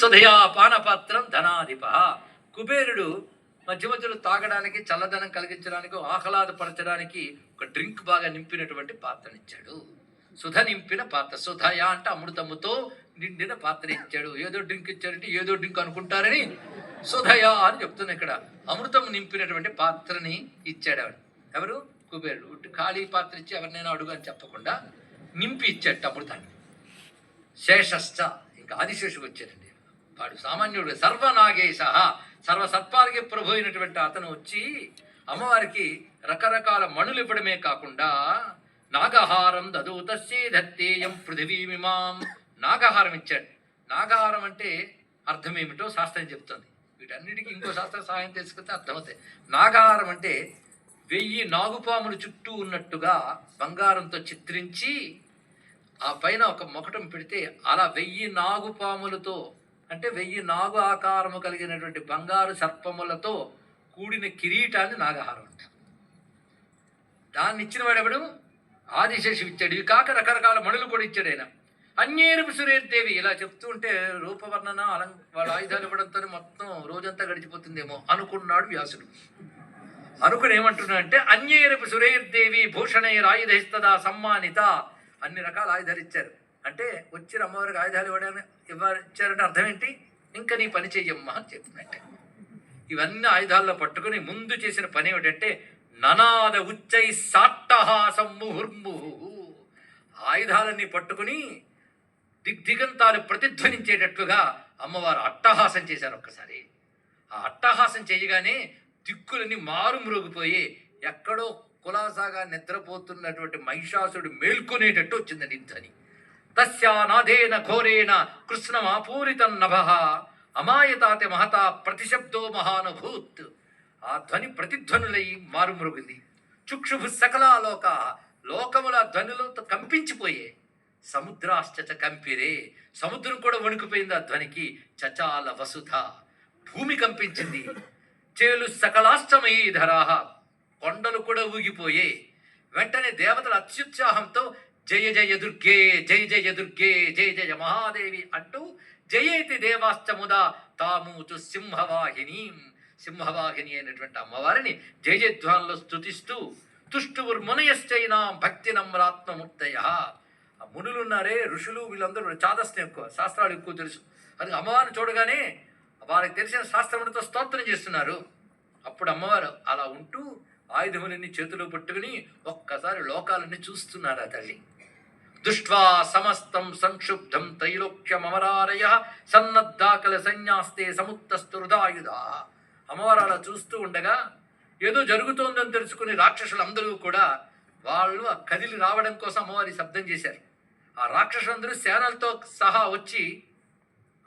సుధయా పానపాత్రం ధనాధిప. కుబేరుడు మధ్య మధ్యలో తాగడానికి చల్లదనం కలిగించడానికి ఆహ్లాదపరచడానికి ఒక డ్రింక్ బాగా నింపినటువంటి పాత్రనిచ్చాడు. సుధ నింపిన పాత్ర. సుధయ అంటే అమృతముతో నిండిన పాత్ర ఇచ్చాడు ఏదో డ్రింక్ ఇచ్చాడంటే ఏదో డ్రింక్ అనుకుంటారని సుధయ అని చెప్తున్నా ఇక్కడ. అమృతం నింపినటువంటి పాత్రని ఇచ్చాడు ఆవిడ ఎవరు? కుబేరుడు. ఉట్టి ఖాళీ పాత్ర ఇచ్చి ఎవరినైనా అడుగు అని చెప్పకుండా నింపి ఇచ్చాడు అమృతాన్ని. శేషశ్చ ఇంకా ఆదిశేషుడు వచ్చాడండి. వాడు సామాన్యుడు సర్వనాగేశ సర్వ సర్పాలకి ప్రభు అయినటువంటి అతను వచ్చి అమ్మవారికి రకరకాల మణులు ఇవ్వడమే కాకుండా నాగహారం దదూతస్యే దత్తేయం పృథివీమిమాం నాగహారం ఇచ్చాడు. నాగహారం అంటే అర్థం ఏమిటో శాస్త్రం చెప్తుంది. వీటన్నిటికీ ఇంకో శాస్త్ర సహాయం తెలుసుకుంటే అర్థమవుతాయి. నాగహారం అంటే వెయ్యి నాగుపాములు చుట్టూ ఉన్నట్టుగా బంగారంతో చిత్రించి ఆ పైన ఒక మొకటం పెడితే అలా వెయ్యి నాగుపాములతో అంటే వెయ్యి నాగు ఆకారము కలిగినటువంటి బంగారు సర్పములతో కూడిన కిరీటాన్ని నాగహారం అంటారు దాన్ని ఇచ్చిన వాడెవడు? ఆదిశేషి ఇచ్చాడు. ఇవి కాక రకరకాల మణులు కూడా ఇచ్చాడు ఆయన. అన్యేరుపు సురేర్దేవి ఇలా చెప్తూ ఉంటే రూపవర్ణన అలం వాళ్ళ ఆయుధాలు ఇవ్వడంతో మొత్తం రోజంతా గడిచిపోతుందేమో అనుకున్నాడు వ్యాసుడు. అనుకుని ఏమంటున్నా అంటే అన్యేరుపు సురేర్దేవి భూషణైరాయుధైస్తదా సమ్మానిత అన్ని రకాల ఆయుధాలు ఇచ్చారు. అంటే వచ్చిన అమ్మవారికి ఆయుధాలు ఇవ్వడానికి ఇవ్వచ్చారంటే ఇచ్చారంటే అర్థం ఏంటి? ఇంకా నీ పని చెయ్యమ్మా అని చెప్పినట్టే. ఇవన్నీ ఆయుధాల్లో పట్టుకుని ముందు చేసిన పని ఏమిటంటే ననాద ఉచ్చై సాట్టహాసం ముహుర్ముహు ఆయుధాలన్నీ పట్టుకుని దిగ్దిగంతాలు ప్రతిధ్వనించేటట్లుగా అమ్మవారు అట్టహాసం చేశారు ఒక్కసారి. ఆ అట్టహాసం చేయగానే దిక్కులన్నీ మారుమ్రోగిపోయి ఎక్కడో కులాసాగా నిద్రపోతున్నటువంటి మహిషాసుడు మేల్కొనేటట్టు వచ్చిందండి ధ్వని. తస్యానాదేన ఘోరేణ కృష్ణమాపూరితం నభ అమాయతాతి మహత ప్రతిశబ్దో మహానుభూత్. ఆ ధ్వని ప్రతిధ్వనులై మారుమ్రోగింది. చుక్షుభు సకలాలోక లోకముల ధ్వనులతో కంపించిపోయే. సముద్రాశ్చ కంపిరే. సముద్రం కూడా వణికిపోయింది ఆ ధ్వనికి. చచాల వసుధ భూమి కంపించింది. చేలు సకలాష్టమయీ ధరాహ కొండలు కూడా ఊగిపోయే. వెంటనే దేవతల అత్యుత్సాహంతో జయ జయ దుర్గే జయ జయ దుర్గే జయ జయ మహాదేవి అంటూ జయేతి దేవాశ్చముదా తామూచు సింహవాహిని. సింహవాహిని అయినటువంటి అమ్మవారిని జయ స్థుతిస్తూ స్తుతిస్తూ తుష్టువుర్మునయశ్చైనా భక్తి నమ్రాత్మముక్తయ ఆ మునులు ఉన్నారే ఋషులు వీళ్ళందరూ చాదస్తం ఎక్కువ శాస్త్రాలు ఎక్కువ తెలుసు. అది అమ్మవారిని చూడగానే వారికి తెలిసిన శాస్త్రములతో స్తోత్రం చేస్తున్నారు. అప్పుడు అమ్మవారు అలా ఉంటూ ఆయుధములన్నీ చేతిలో పట్టుకుని ఒక్కసారి లోకాలన్నీ చూస్తున్నారా ఆ తల్లి. దృష్ట్వా సమస్తం సంక్షుబ్ధం తైలోక్యమరారయ సన్నద్దాకల సన్యాస్తే సముత్తస్తురుదాయుధ అమ్మవారు అలా చూస్తూ ఉండగా ఏదో జరుగుతోందని తెలుసుకుని రాక్షసులందరూ కూడా వాళ్ళు ఆ కదిలి రావడం కోసం అమ్మవారి శబ్దం చేశారు. ఆ రాక్షసులందరూ సేనలతో సహా వచ్చి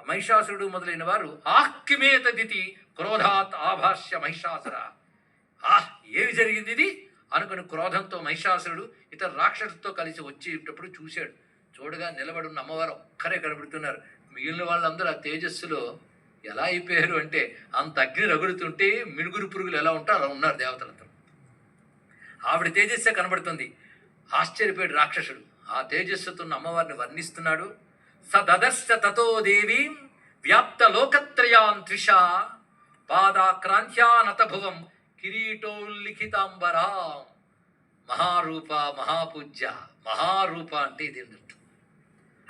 మహిషాసురుడు మొదలైన వారు ఆహ్కిమేత దితి క్రోధాత్ ఆభాష్య మహిషాసుర. ఆహ్! ఏమి జరిగింది ఇది? అనుకుని క్రోధంతో మహిషాసురుడు ఇతర రాక్షసుతో కలిసి వచ్చేటప్పుడు చూశాడు. చూడగా నిలబడి ఉన్న అమ్మవారు ఒక్కరే కనబడుతున్నారు. మిగిలిన వాళ్ళందరూ ఆ తేజస్సులో ఎలా అయిపోయారు అంటే అంత అగ్ని రగులుతుంటే మినుగురు పురుగులు ఎలా ఉంటారో అలా ఉన్నారు దేవతలతో ఆవిడ తేజస్సే కనబడుతుంది. ఆశ్చర్యపోయాడు రాక్షసుడు. ఆ తేజస్సుతో అమ్మవారిని వర్ణిస్తున్నాడు. సదర్శ తతో దేవి వ్యాప్త లోకత్రయాం త్రిష పాదాక్రాంత్యానతభువం కిరీటోల్లిఖితాంబరా మహారూప మహాపూజ్య మహారూప అంటే ఇది అర్థం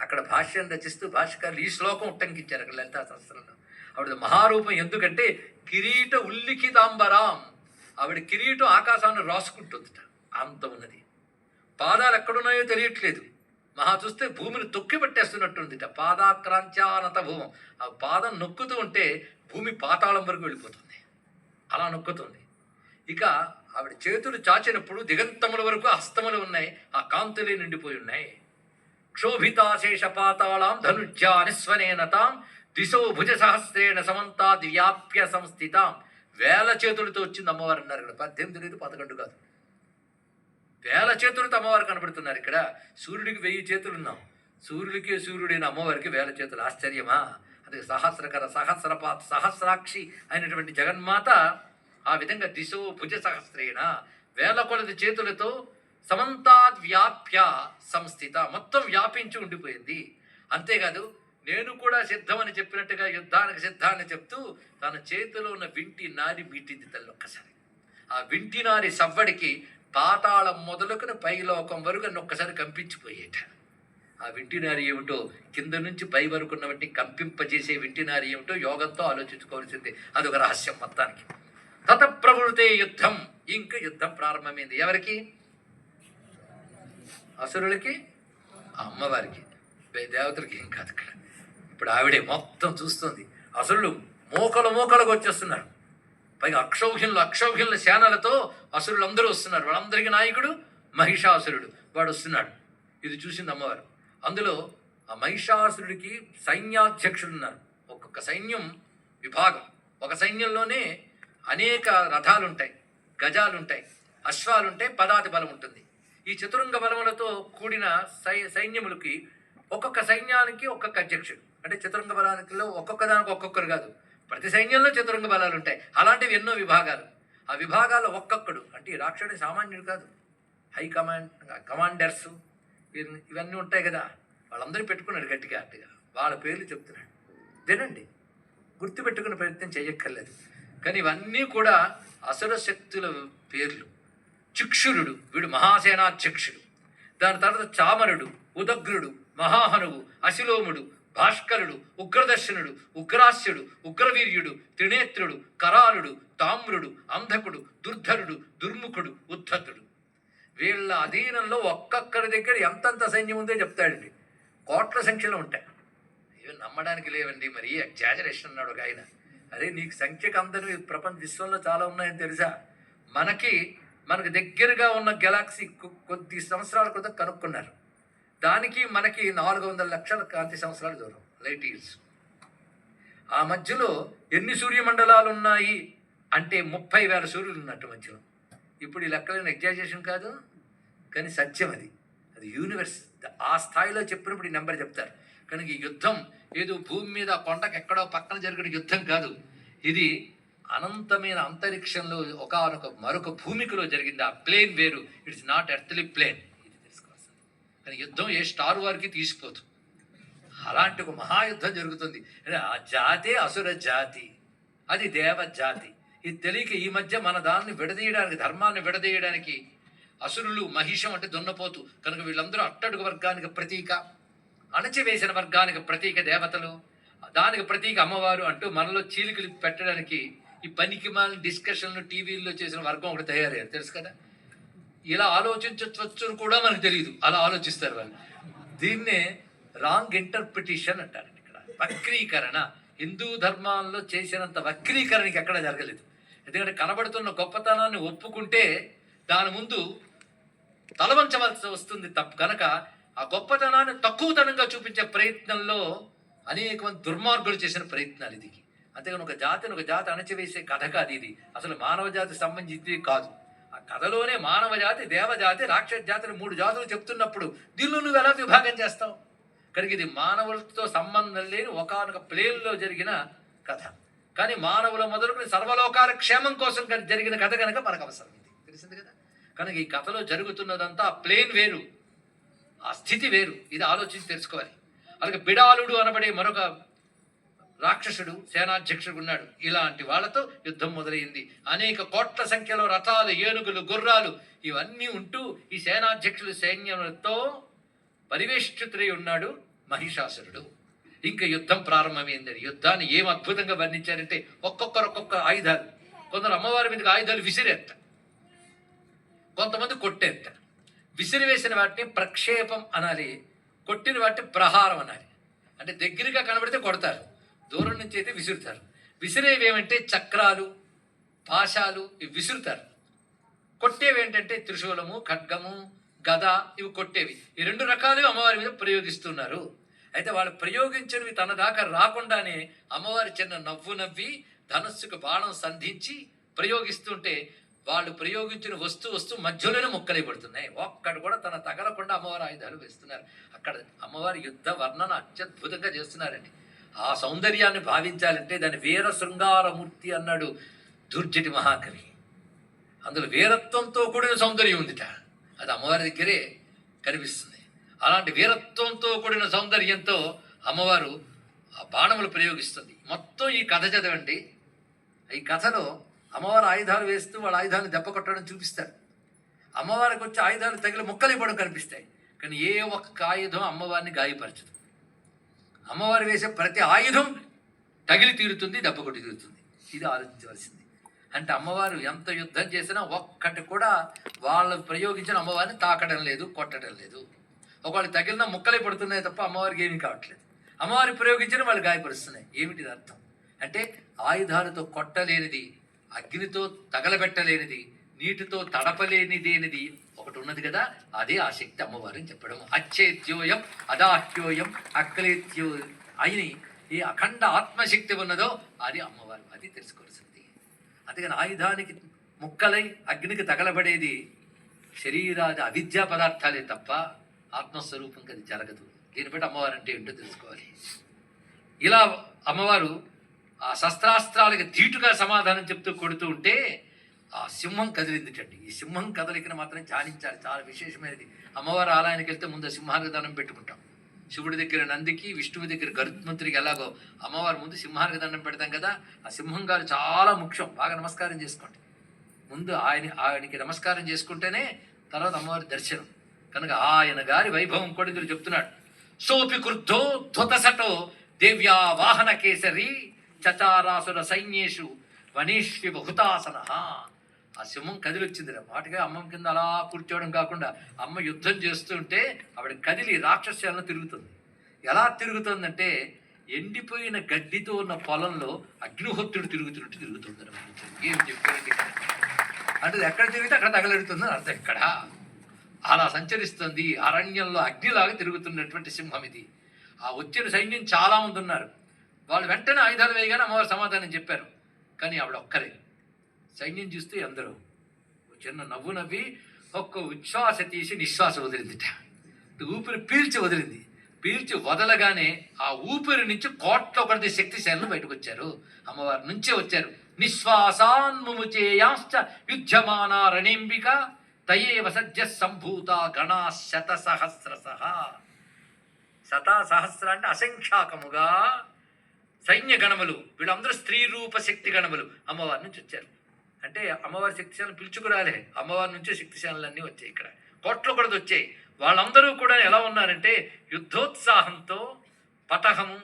అక్కడ భాష్యం రచిస్తూ భాష్యకారులు ఈ శ్లోకం ఉట్టంకించారు అక్కడ లలితా శాస్త్రంలో ఆవిడ మహారూపం ఎందుకంటే కిరీట ఉల్లిఖితాంబరాం. ఆవిడ కిరీటం ఆకాశాన్ని రాసుకుంటుందిట. అంత ఉన్నది. పాదాలు ఎక్కడున్నాయో తెలియట్లేదు. మహా చూస్తే భూమిని తొక్కి పట్టేస్తున్నట్టుందిట. పాదాక్రాంత్యానత భూమం. ఆ పాదం నొక్కుతూ ఉంటే భూమి పాతాళం వరకు వెళ్ళిపోతుంది. అలా నొక్కుతుంది. ఇక ఆవిడ చేతులు చాచినప్పుడు దిగంతముల వరకు హస్తములు ఉన్నాయి ఆ కాంతులే నిండిపోయి ఉన్నాయి. క్షోభితాశేష పాతాళాం ధనుజ్యా నిస్వనేనతాం దిశో భుజ సహస్రేణ సమంతా దివ్యాప్య సంస్థితాం. వేల చేతులతో వచ్చింది అమ్మవారు అన్నారు ఇక్కడ. పద్దెనిమిది లేదు పదకొండు కాదు. వేల చేతులతో అమ్మవారు కనబడుతున్నారు ఇక్కడ. సూర్యుడికి వెయ్యి చేతులు ఉన్నాం. సూర్యుడికి సూర్యుడైన అమ్మవారికి వేల చేతులు. ఆశ్చర్యమా? అది సహస్రకర సహస్రపాత సహస్రాక్షి అయినటువంటి జగన్మాత ఆ విధంగా దిశో భుజ సహస్రేణ వేల కొలది చేతులతో సమంతాద్ వ్యాప్య సంస్థిత. మొత్తం వ్యాపించి ఉండిపోయింది. అంతేకాదు నేను కూడా సిద్ధమని చెప్పినట్టుగా యుద్ధానికి సిద్ధాన్ని చెప్తూ తన చేతిలో ఉన్న వింటి నారి మీటింది తల్లి ఒక్కసారి. ఆ వింటి నారి సవ్వడికి పాతాళం మొదలుకుని పైలోకం వరకు ఒక్కసారి కంపించిపోయేట. ఆ వింటినారి ఏమిటో కింద నుంచి పై వరకు ఉన్నవంటి కంపింపజేసే వింటినారి ఏమిటో యోగంతో ఆలోచించుకోవాల్సిందే. అదొక రహస్యం మొత్తానికి. తత ప్రవృతే యుద్ధం. ఇంక యుద్ధం ప్రారంభమైంది. ఎవరికి? అసురులకి అమ్మవారికి దేవతలకి ఏం కాదు ఇక్కడ. ఇప్పుడు ఆవిడే మొత్తం చూస్తుంది. అసురులు మోకలు మోకలకు వచ్చేస్తున్నారు. పైగా అక్షౌహిణులు అక్షౌహిణుల సేనలతో అసురులు అందరూ వస్తున్నారు. వాళ్ళందరికీ నాయకుడు మహిషాసురుడు. వాడు వస్తున్నాడు. ఇది చూసింది అమ్మవారు. అందులో ఆ మహిషాసురుడికి సైన్యాధ్యక్షుడు ఉన్నారు. ఒక్కొక్క సైన్యం విభాగం. ఒక సైన్యంలోనే అనేక రథాలు ఉంటాయి గజాలు ఉంటాయి అశ్వాలు ఉంటాయి పదాతి బలం ఉంటుంది ఈ చతురంగ బలములతో కూడిన సై సైన్యములకి ఒక్కొక్క సైన్యానికి ఒక్కొక్క అధ్యక్షుడు. అంటే చతురంగ బలానికిలో ఒక్కొక్క దానికి ఒక్కొక్కరు కాదు. ప్రతి సైన్యంలో చతురంగ బలాలు ఉంటాయి అలాంటివి ఎన్నో విభాగాలు. ఆ విభాగాల ఒక్కొక్కడు. అంటే ఈ రాక్షసుడి సామాన్యుడు కాదు. హై కమాండ్ కమాండర్స్ ఇవన్నీ ఉంటాయి కదా. వాళ్ళందరూ పెట్టుకున్నాడు గట్టిగా అట్టుగా. వాళ్ళ పేర్లు చెప్తున్నాడు. తినండి గుర్తుపెట్టుకునే ప్రయత్నం చేయక్కర్లేదు. కానీ ఇవన్నీ కూడా అసుర శక్తుల పేర్లు. చిక్షురుడు వీడు మహాసేనాధ్యక్షుడు దాని తర్వాత చామరుడు ఉదగ్రుడు మహాహనువు అశిలోముడు భాస్కరుడు ఉగ్రదర్శనుడు ఉగ్రాస్యుడు ఉగ్రవీర్యుడు త్రినేత్రుడు కరాలుడు తామ్రుడు అంధకుడు దుర్ధరుడు దుర్ముఖుడు ఉద్ధతుడు. వీళ్ళ అధీనంలో ఒక్కొక్కరి దగ్గర ఎంతంత సైన్యం ఉందో చెప్తాడండి. కోట్ల సంఖ్యలో ఉంటాయి. ఇవి నమ్మడానికి లేవండి మరి ఎగ్జాజరేషన్ అన్నాడు ఒక ఆయన. అరే నీకు సంఖ్యకు అందరివి ప్రపంచ విశ్వంలో చాలా ఉన్నాయని తెలుసా? మనకి మనకు దగ్గరగా ఉన్న గెలాక్సీ కొద్ది సంవత్సరాల క్రితం కనుక్కున్నారు. దానికి మనకి నాలుగు వందల లక్షల కాంతి సంవత్సరాలు దూరం లైట్ ఇయర్స్. ఆ మధ్యలో ఎన్ని సూర్యమండలాలు ఉన్నాయి అంటే ముప్పై వేల సూర్యులు ఉన్నట్టు మధ్యలో. ఇప్పుడు ఈ లెక్కలను ఎగ్జాజేషన్ కాదు కానీ సత్యం అది. అది యూనివర్స్. ఆ స్థాయిలో చెప్పినప్పుడు ఈ నెంబర్ చెప్తారు. కనుక ఈ యుద్ధం ఏదో భూమి మీద కొండకు ఎక్కడో పక్కన జరిగిన యుద్ధం కాదు. ఇది అనంతమైన అంతరిక్షంలో ఒకనొక మరొక భూమికలో జరిగింది. ఆ ప్లేన్ వేరు. ఇట్స్ నాట్ ఎర్త్లీ ప్లేన్ ఇది తెలుసుకోవాల్సింది. కానీ యుద్ధం ఏ స్టార్ వారికి తీసిపోదు. అలాంటి ఒక మహాయుద్ధం జరుగుతుంది. ఆ జాతి అసుర జాతి. అది దేవ జాతి. ఇది తెలియక ఈ మధ్య మన దాన్ని విడదీయడానికి ధర్మాన్ని విడదీయడానికి అసురులు మహిషం అంటే దున్నపోతు. కనుక వీళ్ళందరూ అట్టడుగు వర్గానికి ప్రతీక. అణచివేసిన వర్గానికి ప్రతీక దేవతలు దానికి ప్రతీక అమ్మవారు అంటూ మనలో చీలికలు పెట్టడానికి ఈ పనికి మాలిన డిస్కషన్లు టీవీల్లో చేసిన వర్గం ఒకటి తయారయ్యారు. తెలుసు కదా? ఇలా ఆలోచించవచ్చు కూడా మనకు తెలియదు అలా ఆలోచిస్తారు వాళ్ళు. దీన్నే రాంగ్ ఇంటర్ప్రిటేషన్ అంటారండి ఇక్కడ. వక్రీకరణ. హిందూ ధర్మాల్లో చేసినంత వక్రీకరణకి ఎక్కడ జరగలేదు. ఎందుకంటే కనబడుతున్న గొప్పతనాన్ని ఒప్పుకుంటే దాని ముందు తలవంచవలసి వస్తుంది తప్ప. కనుక ఆ గొప్పతనాన్ని తక్కువతనంగా చూపించే ప్రయత్నంలో అనేక మంది దుర్మార్గులు చేసిన ప్రయత్నాలు ఇది. అంతేగాని ఒక జాతిని ఒక జాతి అణచివేసే కథ కాదు ఇది. అసలు మానవ జాతి సంబంధించింది కాదు. ఆ కథలోనే మానవ జాతి దేవజాతి రాక్షస జాతిని మూడు జాతులు చెప్తున్నప్పుడు దీనిలో నువ్వు ఎలా విభాగం చేస్తావు? కనుక ఇది మానవులతో సంబంధం లేని ఒకనొక ప్లేన్లో జరిగిన కథ. కానీ మానవుల మొదలుకుని సర్వలోకాల క్షేమం కోసం జరిగిన కథ కనుక మనకు అవసరం ఇది. తెలిసింది కదా? కనుక ఈ కథలో జరుగుతున్నదంతా ఆ ప్లేన్ వేరు. ఆ స్థితి వేరు. ఇది ఆలోచించి తెలుసుకోవాలి. అలాగే బిడాలుడు అనబడే మరొక రాక్షసుడు సేనాధ్యక్షుడు ఉన్నాడు. ఇలాంటి వాళ్ళతో యుద్ధం మొదలైంది. అనేక కోట్ల సంఖ్యలో రథాలు ఏనుగులు గుర్రాలు ఇవన్నీ ఉంటూ ఈ సేనాధ్యక్షుడు సైన్యంతో పరివేష్టితుడై ఉన్నాడు మహిషాసురుడు. ఇంకా యుద్ధం ప్రారంభమైందండి. యుద్ధాన్ని ఏం అద్భుతంగా వర్ణించారంటే ఒక్కొక్కరు ఒక్కొక్క ఆయుధాలు. కొందరు అమ్మవారి మీదకి ఆయుధాలు విసిరేస్తారు కొంతమంది కొట్టేస్తారు విసిరివేసిన వాటిని ప్రక్షేపం అనాలి. కొట్టిన వాటిని ప్రహారం అనాలి. అంటే దగ్గరగా కనబడితే కొడతారు. దూరం నుంచి అయితే విసురుతారు. విసిరేవి ఏమంటే చక్రాలు పాశాలు ఇవి విసురుతారు. కొట్టేవి ఏంటంటే త్రిశూలము ఖడ్గము గద ఇవి కొట్టేవి. ఈ రెండు రకాలు అమ్మవారి మీద ప్రయోగిస్తున్నారు. అయితే వాళ్ళు ప్రయోగించినవి తన దాకా రాకుండానే అమ్మవారి చిన్న నవ్వు నవ్వి ధనస్సుకు బాణం సంధించి ప్రయోగిస్తుంటే వాళ్ళు ప్రయోగించిన వస్తు వస్తు మధ్యలోనే ముక్కలైపడుతున్నాయి ఒక్కడు కూడా తన తగలకుండా అమ్మవారి ఆయుధాలు వేస్తున్నారు. అక్కడ అమ్మవారి యుద్ధ వర్ణన అత్యద్భుతంగా చేస్తున్నారండి. ఆ సౌందర్యాన్ని భావించాలంటే దాని వీర శృంగారమూర్తి అన్నాడు దుర్జటి మహాకవి. అందులో వీరత్వంతో కూడిన సౌందర్యం ఉందిట. అది అమ్మవారి దగ్గరే కనిపిస్తుంది. అలాంటి వీరత్వంతో కూడిన సౌందర్యంతో అమ్మవారు ఆ బాణములు ప్రయోగిస్తుంది. మొత్తం ఈ కథ చదవండి. ఈ కథలో అమ్మవారు ఆయుధాలు వేస్తూ వాళ్ళ ఆయుధాలను దెబ్బ కొట్టడం చూపిస్తారు. అమ్మవారికి వచ్చే ఆయుధాలు తగిలి ముక్కలు ఇవ్వడం కనిపిస్తాయి. కానీ ఏ ఒక్క ఆయుధం అమ్మవారిని గాయపరచదు. అమ్మవారు వేసే ప్రతి ఆయుధం తగిలి తీరుతుంది దెబ్బ కొట్టి తీరుతుంది. ఇది ఆలోచించవలసింది. అంటే అమ్మవారు ఎంత యుద్ధం చేసినా ఒక్కటి కూడా వాళ్ళు ప్రయోగించిన అమ్మవారిని తాకడం లేదు కొట్టడం లేదు. ఒకవేళ తగిలిన ముక్కలే పడుతున్నాయి తప్ప అమ్మవారికి ఏమీ కావట్లేదు. అమ్మవారి ప్రయోగించిన వాళ్ళు గాయపరుస్తున్నాయి. ఏమిటి అర్థం? అంటే ఆయుధాలతో కొట్టలేనిది అగ్నితో తగలబెట్టలేనిది నీటితో తడపలేనిదేనిది ఒకటి ఉన్నది కదా అదే ఆ శక్తి అమ్మవారిని చెప్పడం. అచ్చేత్యోయం అదాహ్యోయం అక్లేత్యో అయిని ఈ అఖండ ఆత్మశక్తి ఉన్నదో అది అమ్మవారు అది తెలుసుకోవాల్సింది. అందుకని ఆయుధానికి ముక్కలై అగ్నికి తగలబడేది శరీరాది అవిద్యా పదార్థాలే తప్ప ఆత్మస్వరూపంకి అది జరగదు. దీన్ని బట్టి అమ్మవారు అంటే ఏంటో తెలుసుకోవాలి. ఇలా అమ్మవారు ఆ శస్త్రాస్త్రాలకి ధీటుగా సమాధానం చెప్తూ కొడుతూ ఉంటే ఆ సింహం కదిలిందిటండి. ఈ సింహం కదలికను మాత్రం ధ్యానించాలి. చాలా విశేషమైనది. అమ్మవారి ఆలయానికి వెళ్తే ముందు సింహానికి దండం పెట్టుకుంటాం. శివుడి దగ్గర నందికి విష్ణువు దగ్గర గరుత్మంతుడికి ఎలాగో అమ్మవారి ముందు సింహానికి దండం పెడతాం కదా ఆ సింహం గారు చాలా ముఖ్యం. బాగా నమస్కారం చేసుకోండి. ముందు ఆయన ఆయనకి నమస్కారం చేసుకుంటేనే తర్వాత అమ్మవారి దర్శనం. కనుక ఆయన గారి వైభవం కూడా ఇద్దరు చెప్తున్నాడు. సోపి క్రుద్ధో ధ్వతసటో దేవ్యా వాహన కేసరి చచారాసుర సైన్యేషు వనీష్వి బహుతాసన. ఆ సింహం కదిలొచ్చింది మాటగా అమ్మ కింద అలా కూర్చోవడం కాకుండా అమ్మ యుద్ధం చేస్తుంటే ఆవిడ కదిలి రాక్షస్యాలను తిరుగుతుంది. ఎలా తిరుగుతుందంటే ఎండిపోయిన గడ్డితో ఉన్న పొలంలో అగ్నిహోత్రుడు తిరుగుతున్నట్టు తిరుగుతుంది ఏం చెప్పారండి అంటే ఎక్కడ తిరిగితే అక్కడ తగలెడుతుంది అర్థం ఎక్కడ అలా సంచరిస్తుంది అరణ్యంలో అగ్నిలాగా తిరుగుతున్నటువంటి సింహం ఇది. ఆ వచ్చిన సైన్యం చాలా మంది ఉన్నారు. వాళ్ళు వెంటనే ఆయుధాలు వేయగానే అమ్మవారు సమాధానం చెప్పారు. కానీ ఆవిడ ఒక్కరే. సైన్యం చూస్తే అందరూ చిన్న నవ్వు నవ్వి ఒక్క ఉచ్ఛ్వాస తీసి నిశ్వాస వదిలిందిట. ఊపిరి పీల్చి వదిలింది. పీల్చి వదలగానే ఆ ఊపిరి నుంచి కోట్ల కొద్ది శక్తిశాలను బయటకు వచ్చారు అమ్మవారి నుంచే వచ్చారు. నిశ్వాసాన్ముచేయాంశ్చ యుద్ధమానా రణింబిక తయేవ సజ్జ సంభూత గణా శత సహస్రశ శత సహస్ర అంటే అసంఖ్యాకముగా సైన్య గణములు వీళ్ళందరూ స్త్రీ రూప శక్తి గణములు. అమ్మవారి నుంచి వచ్చారు. అంటే అమ్మవారి శక్తిశాలను పిలుచుకురాలే. అమ్మవారి నుంచే శక్తిశాలన్నీ వచ్చాయి ఇక్కడ. కోట్ల కూడా వచ్చాయి. వాళ్ళందరూ కూడా ఎలా ఉన్నారంటే యుద్ధోత్సాహంతో పటహము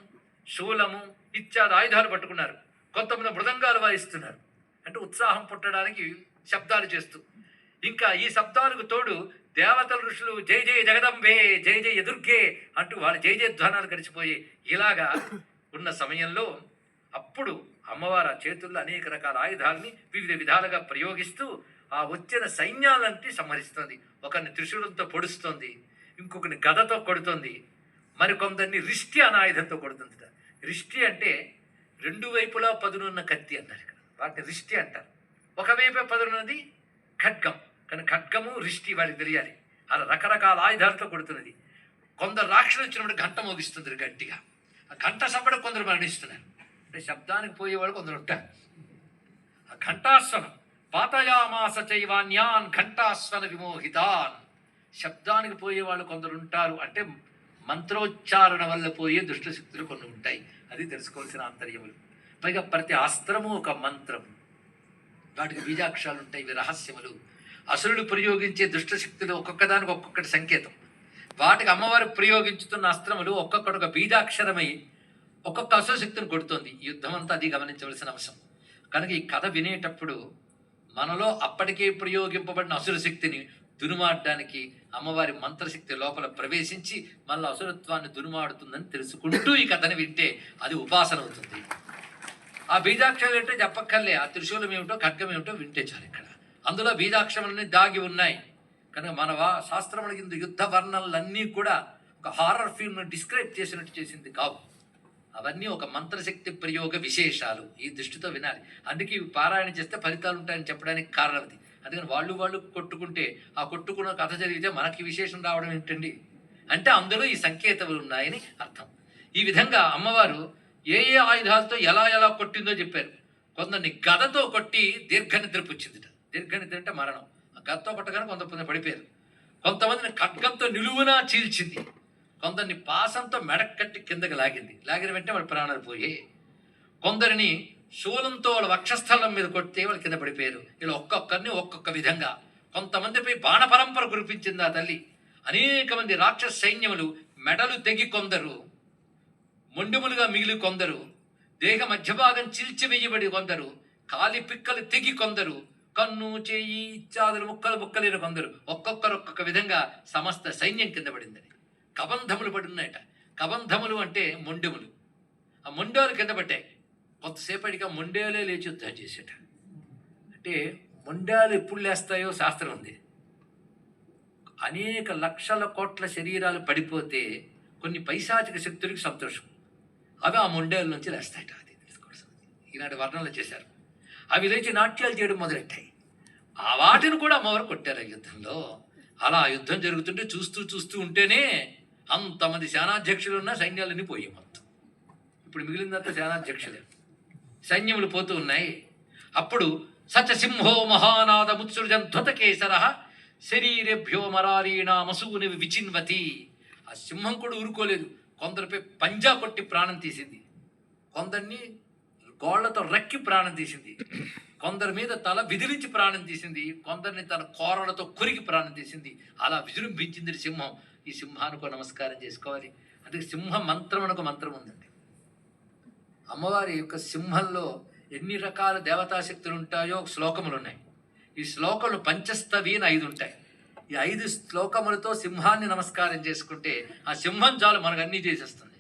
శూలము ఇత్యాది ఆయుధాలు పట్టుకున్నారు. కొంతమంది మృదంగాలు వాయిస్తున్నారు. అంటే ఉత్సాహం పుట్టడానికి శబ్దాలు చేస్తూ. ఇంకా ఈ శబ్దాలకు తోడు దేవతల ఋషులు జై జై జగదంబే జై జై ఎదుర్గే అంటూ వాళ్ళ జై జయ ధ్వనాలు గడిచిపోయి ఇలాగా ఉన్న సమయంలో అప్పుడు అమ్మవారు ఆ చేతుల్లో అనేక రకాల ఆయుధాలని వివిధ విధాలుగా ప్రయోగిస్తూ ఆ వచ్చిన సైన్యాలంటే సంహరిస్తుంది. ఒకరిని త్రిశూలంతో పొడుస్తుంది ఇంకొకరిని గదతో కొడుతుంది. మరికొందరిని రిష్టి అనే ఆయుధంతో కొడుతుంది రిష్టి అంటే రెండు వైపులా పదునున్న కత్తి అన్నారు ఇక్కడ. వాటిని రిష్టి అంటారు. ఒకవైపే పదునున్నది ఖడ్గం. కానీ ఖడ్గము రిష్టి వారికి తెలియాలి. అలా రకరకాల ఆయుధాలతో కొడుతున్నది. కొందరు రాక్షసులు వచ్చినప్పుడు గంట మోగిస్తుంది గట్టిగా. ఆ గంట కొందరు మరణిస్తున్నారు. అంటే శబ్దానికి పోయేవాళ్ళు కొందరు ఉంటారు. ఆ ఘంటాస్వనం పాతయామాస చైవాన్యాన్ ఘంటాస్వన విమోహితాన్. శబ్దానికి పోయేవాళ్ళు కొందరు ఉంటారు. అంటే మంత్రోచ్చారణ వల్ల పోయే దుష్టశక్తులు కొన్ని ఉంటాయి. అది తెలుసుకోవాల్సిన ఆంతర్యములు. పైగా ప్రతి అస్త్రము ఒక మంత్రం. వాటికి బీజాక్షరాలు ఉంటాయి ఇవి రహస్యములు. అసురుడు ప్రయోగించే దుష్టశక్తులు ఒక్కొక్కదానికి ఒక్కొక్కటి సంకేతం. వాటికి అమ్మవారు ప్రయోగించుతున్న అస్త్రములు ఒక్కొక్కడొక బీజాక్షరమై ఒక్కొక్క అసుర శక్తిని యుద్ధం అంతా అది గమనించవలసిన అంశం. కనుక ఈ కథ వినేటప్పుడు మనలో అప్పటికే ప్రయోగింపబడిన అసుర శక్తిని దునుమాడడానికి అమ్మవారి మంత్రశక్తి లోపల ప్రవేశించి మళ్ళీ అసురత్వాన్ని దునుమాడుతుందని తెలుసుకుంటూ ఈ కథని వింటే అది ఉపాసన అవుతుంది. ఆ బీజాక్షరాలు ఏంటో చెప్పక్కర్లే. ఆ త్రిశూలం ఏమిటో ఖడ్గం ఏమిటో వింటే చాలు ఇక్కడ. అందులో బీజాక్షరములన్నీ దాగి ఉన్నాయి. కనుక మన శాస్త్రముల కింద యుద్ధ వర్ణనలన్నీ కూడా ఒక హారర్ ఫిల్మ్ను డిస్క్రైబ్ చేసినట్టు చేసింది కావు. అవన్నీ ఒక మంత్రశక్తి ప్రయోగ విశేషాలు. ఈ దృష్టితో వినాలి. అందుకే ఇవి పారాయణ చేస్తే ఫలితాలు ఉంటాయని చెప్పడానికి కారణం అది అందుకని వాళ్ళు వాళ్ళు కొట్టుకుంటే ఆ కొట్టుకున్న కథ జరిగితే మనకి విశేషం రావడం ఏంటండి? అంటే అందులో ఈ సంకేతములు ఉన్నాయని అర్థం. ఈ విధంగా అమ్మవారు ఏ ఏ ఆయుధాలతో ఎలా ఎలా కొట్టిందో చెప్పారు. కొందరిని గదతో కొట్టి దీర్ఘనిద్ర పుచ్చిందిట. దీర్ఘనిద్ర అంటే మరణం. ఆ కొట్టగానే కొంతమంది పడిపోయారు కొంతమందిని ఖడ్గంతో నిలువునా చీల్చింది. కొందరిని పాసంతో మెడక్ కట్టి కిందకి లాగింది. లాగిన వెంటనే వాళ్ళ ప్రాణాలు పోయాయి. కొందరిని శూలంతో వాళ్ళ వక్షస్థలం మీద కొడితే వాళ్ళు కింద పడిపోయారు. ఇలా ఒక్కొక్కరిని ఒక్కొక్క విధంగా. కొంతమందిపై బాణ పరంపర కురిపించింది ఆ తల్లి. అనేక మంది రాక్షస సైన్యములు మెడలు తెగి కొందరు. మొండుములుగా మిగిలి కొందరు. దేహ మధ్యభాగం చిల్చివేయబడి కొందరు. కాలి పిక్కలు తెగి కొందరు. కన్ను చేయి ఇత్యాదులు ముక్కలు ముక్కలేరు కొందరు ఒక్కొక్కరు ఒక్కొక్క విధంగా సమస్త సైన్యం కింద పడిందని. కబంధములు పడి ఉన్నాయట కబంధములు అంటే మొండెములు. ఆ మొండోలు కింద పట్టాయి కొంతసేపటిగా మొండేలే లేచి యుద్ధం చేసేట. అంటే మొండాలు ఎప్పుడు లేస్తాయో శాస్త్రం ఉంది. అనేక లక్షల కోట్ల శరీరాలు పడిపోతే కొన్ని పైశాచిక శక్తులకి సంతోషం. అవి ఆ మొండేల నుంచి లేస్తాయట. అది ఈనాటి వర్ణనలు చేశారు. అవి లేచి నాట్యాలు చేయడం మొదలెట్టాయి. ఆ వాటిని కూడా అమ్మవారు కొట్టారు ఆ యుద్ధంలో. అలా యుద్ధం జరుగుతుంటే చూస్తూ చూస్తూ ఉంటేనే అంతమంది సేనాధ్యక్షులు ఉన్న సైన్యాలన్నీ పోయాయి మొత్తం. ఇప్పుడు మిగిలిందంతా సేనాధ్యక్షులే. సైన్యములు పోతూ ఉన్నాయి. అప్పుడు సచ సింహో మహానాద ముత్సృజన్ ధ్వతకేసర శరీరేభ్యో మరారీణామసూని విచిన్వతి. ఆ సింహం కూడా ఊరుకోలేదు. కొందరిపై పంజా కొట్టి ప్రాణం తీసింది. కొందరిని గోళ్ళతో రక్కి ప్రాణం తీసింది. కొందరి మీద తల విదిలించి ప్రాణం తీసింది కొందరిని తన కోరలతో కొరికి ప్రాణం తీసింది. అలా విజృంభించింది సింహం. ఈ సింహానికి నమస్కారం చేసుకోవాలి. అంటే సింహ మంత్రం అనొక ఒక మంత్రం ఉందండి. అమ్మవారి యొక్క సింహంలో ఎన్ని రకాల దేవతాశక్తులు ఉంటాయో శ్లోకములు ఉన్నాయి. ఈ శ్లోకములు పంచస్తవి అని ఐదు ఉంటాయి. ఈ ఐదు శ్లోకములతో సింహాన్ని నమస్కారం చేసుకుంటే ఆ సింహం చాలు మనకు అన్నీ చేసేస్తుంది.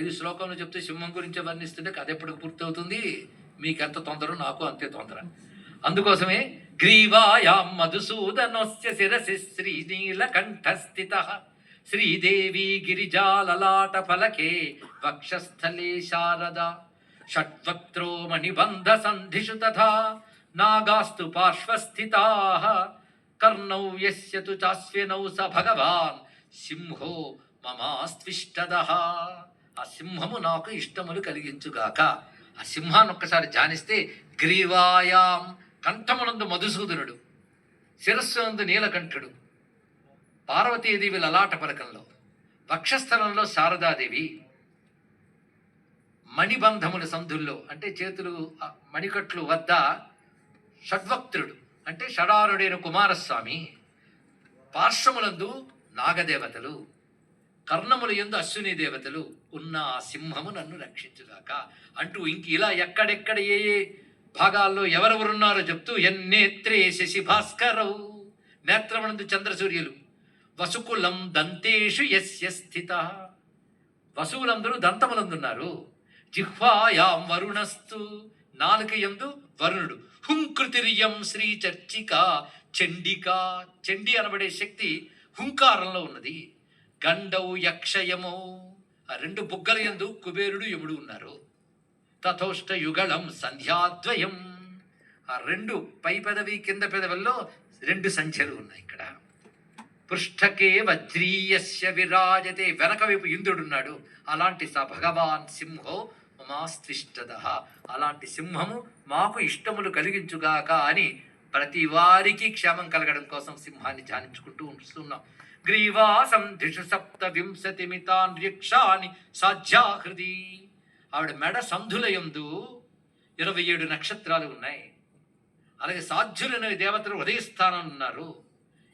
ఐదు శ్లోకములు చెప్తే సింహం గురించి వర్ణిస్తుంటే కథ ఎప్పటికి పూర్తవుతుంది? మీకు ఎంత తొందర నాకు అంతే తొందర. అందుకోసమే గ్రీవాయాం మధుసూదనస్య శిరసి శ్రీనీలకంఠస్థిత. శ్రీదేవి గిరిజాలలాట ఫలకే వక్షస్థలే శారద. షట్వక్త్రో మణిబంధ సంధిషు తథా. నాగాస్తు పార్శ్వస్థితా. కర్ణౌ యస్య తు చాస్వ్యనౌ స భగవాన్. సింహో మమాస్త్విష్టద. ఆ సింహము నాకు ఇష్టములు కలిగించుగాక. ఆ సింహాన్ని ఒక్కసారి ధ్యానిస్తే గ్రీవాయాం కంఠమునందు మధుసూదనుడు శిరస్సునందు నీలకంఠుడు పార్వతీదేవి లలాట పలకంలో వక్షస్థలంలో శారదాదేవి మణిబంధముల సంధుల్లో అంటే చేతులు మణికట్లు వద్ద షడ్వక్త్రుడు అంటే షడారుడైన కుమారస్వామి పార్శ్వములందు నాగదేవతలు కర్ణముల యందు అశ్విని దేవతలు ఉన్న ఆ సింహము నన్ను రక్షించుగాక. అంటూ ఇంక ఇలా ఎక్కడెక్కడ ఏ ఏ భాగాల్లో ఎవరెవరున్నారో చెప్తూ ఎన్నేత్రే శశి భాస్కరవు నేత్రమునందు చంద్రసూర్యులు వసుకులం దంతేషు ఎస్య స్థిత. వసువులందరూ దంతములందున్నారు. జిహ్వాయాం వరుణస్తు నాలుక యందు వరుణుడు. హుంకృతిరియం శ్రీ చర్చిక చండిక చండి అనబడే శక్తి హుంకారంలో ఉన్నది. గండౌ యక్షయమో. ఆ రెండు బుగ్గల యందు కుబేరుడు యముడు ఉన్నారు. తథోష్ట యుగళం సంధ్యాద్వయం. ఆ రెండు పై పెదవి కింద పెదవుల్లో రెండు సంఖ్యలు ఉన్నాయి ఇక్కడ. పృష్ఠకే వజ్రీయస్య విరాజతే. వెనక వైపు ఇంద్రుడున్నాడు. అలాంటి స భగవాన్ సింహో మమాస్తిష్టద అలాంటి సింహము మాకు ఇష్టములు కలిగించుగాక అని ప్రతి వారికి క్షేమం కలగడం కోసం సింహాన్ని ధ్యానించుకుంటూ ఉంటున్నాం. గ్రీవాసం దిషు సప్త వింశతి మితాన్ రిక్షాని సాధ్యాహృది. ఆవిడ మెడ సంధులయందు ఇరవై ఏడు నక్షత్రాలు ఉన్నాయి. అలాగే సాధ్యులైన దేవతలు హృదయస్థానం ఉన్నారు.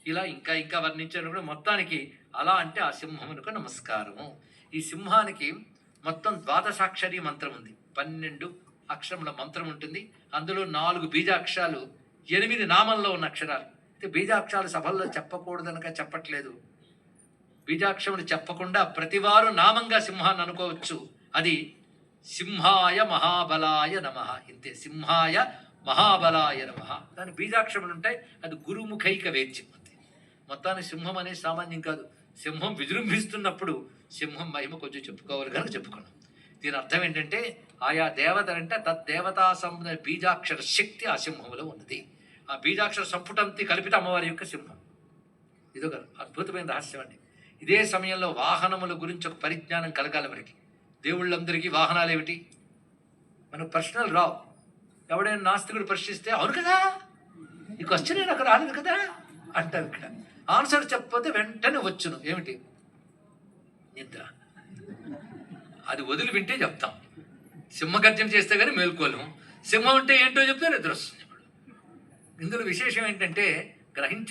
ఇలా ఇంకా ఇంకా వర్ణించారు కూడా మొత్తానికి అలా అంటే ఆ సింహమునకు నమస్కారము. ఈ సింహానికి మొత్తం ద్వాదశాక్షరి మంత్రం ఉంది. పన్నెండు అక్షరముల మంత్రం ఉంటుంది. అందులో నాలుగు బీజాక్షరాలు ఎనిమిది నామంలో ఉన్న అక్షరాలు. బీజాక్షరాలు సభల్లో చెప్పకూడదనక చెప్పట్లేదు. బీజాక్షములు చెప్పకుండా ప్రతివారు నామంగా సింహాన్ని అనుకోవచ్చు. అది సింహాయ మహాబలాయ నమ ఇంతే. సింహాయ మహాబలాయ నమ. దాని బీజాక్షములు ఉంటాయి. అది గురుముఖైక వేద్యం అంతే. మొత్తానికి సింహం అనేది సామాన్యం కాదు. సింహం విజృంభిస్తున్నప్పుడు సింహం మహిమ కొంచెం చెప్పుకోవాలి కనుక చెప్పుకున్నాం. దీని అర్థం ఏంటంటే ఆయా దేవతలంటే తద్దేవతా సంబంధ బీజాక్షర శక్తి ఆ సింహంలో ఉన్నది. ఆ బీజాక్షర సంపుటంతి కల్పిత అమ్మవారి యొక్క సింహం. ఇదొక అద్భుతమైన రహస్యం అండి. ఇదే సమయంలో వాహనముల గురించి ఒక పరిజ్ఞానం కలగాలి మనకి. దేవుళ్ళందరికీ వాహనాలు ఏమిటి మనకు ప్రశ్నలు రావు. ఎవడైనా నాస్తికుడు ప్రశ్నిస్తే అవును కదా? ఈ క్వశ్చన్ నాకు రాలేదు కదా? అంటారు ఇక్కడ. ఆన్సర్ చెప్పకపోతే వెంటనే వచ్చును. ఏమిటి? నిద్ర. అది వదిలి వింటే చెప్తాం. సింహగర్జన చేస్తే కానీ మేల్కోలేము సింహం అంటే ఏంటో చెప్తే నిద్ర వస్తుంది. ఇందులో విశేషం ఏంటంటే గ్రహించ